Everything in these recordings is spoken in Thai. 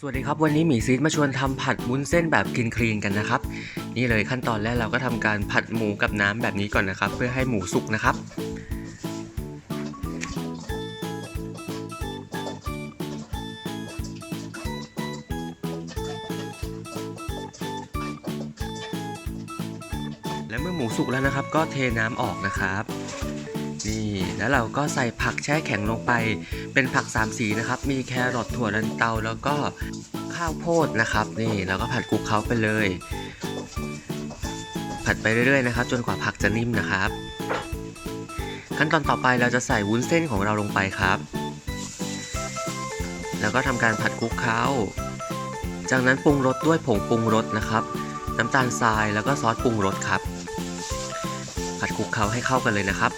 สวัสดีครับ วันนี้หมีซีดมาชวนทำผัดวุ้นเส้นแบบคลีนคลีนกันนะครับ นี่เลยขั้นตอนแรกเราก็ทำการผัดหมูกับน้ำแบบนี้ก่อนนะครับ เพื่อให้หมูสุกนะครับ และเมื่อหมูสุกแล้วนะครับ ก็เทน้ำออกนะครับ นี่แล้วเราก็ใส่ผักแช่แข็งลงไป เป็นผักสามสีนะครับ มีแครอทถั่วลันเตาแล้วก็ข้าวโพดนะครับ นี่แล้วก็ผัดคลุกเคล้าไปเลย ผัดไปเรื่อยๆนะครับ จนกว่าผักจะนิ่มนะครับ ขั้นตอนต่อไปเราจะใส่วุ้นเส้นของเราลงไปครับ แล้วก็ทำการผัดคลุกเคล้า จากนั้นปรุงรสด้วยผงปรุงรสนะครับ น้ำตาลทรายแล้วก็ซอสปรุงรสครับผัดคลุกเคล้าให้เข้ากันเลยนะครับ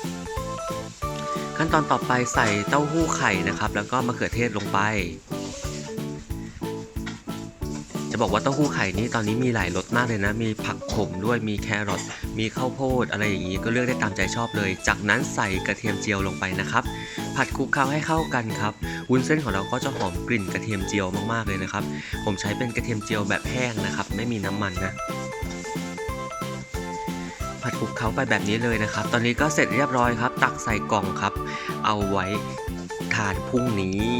ขั้นตอนต่อไปใส่เต้าหู้ไข่นะครับ แล้วก็มะเขือเทศลงไป จะบอกว่าเต้าหู้ไข่นี้ตอนนี้มีหลายรสมากเลยนะ มีผักขมด้วยมีแครอทมีข้าวโพดอะไรอย่างนี้ก็เลือกได้ตามใจชอบเลย จากนั้นใส่กระเทียมเจียวลงไปนะครับ ผัดคลุกเคล้าให้เข้ากันครับวุ้นเส้นของเราก็จะหอมกลิ่นกระเทียมเจียวมากๆเลยนะครับ ผมใช้เป็นกระเทียมเจียวแบบแห้งนะครับ ไม่มีน้ำมันนะ คลุกเคล้าไปแบบนี้เลยนะครับ ตอนนี้ก็เสร็จเรียบร้อยครับ ตักใส่กล่องครับ เอาไว้ทานพรุ่งนี้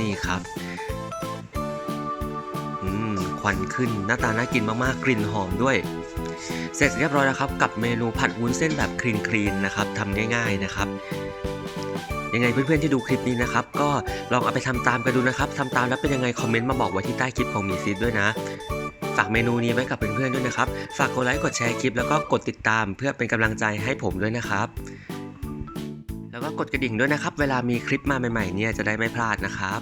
นี่ครับอืมควันขึ้นหน้าตาน่ากินมากๆ กลิ่นหอมด้วย เสร็จเรียบร้อยแล้วครับ กับเมนูผัดวุ้นเส้นแบบคลีนคลีนๆนะครับทำง่ายๆนะครับยังไงเพื่อนๆที่ดูคลิปนี้นะครับ ก็ลองเอาไปทำตามกันดูนะครับทำตามแล้วเป็นยังไงคอมเมนต์มาบอกไว้ที่ใต้คลิปของมีซีดด้วยนะากเมนูนี้ไว้กับเพื่อนๆด้วยนะครับ ฝากกดไลค์กดแชร์คลิปแล้วก็กดติดตามเพื่อเป็นกำลังใจให้ผมด้วยนะครับ แล้วก็กดกระดิ่งด้วยนะครับ เวลามีคลิปมาใหม่ๆเนี่ยจะได้ไม่พลาดนะครับ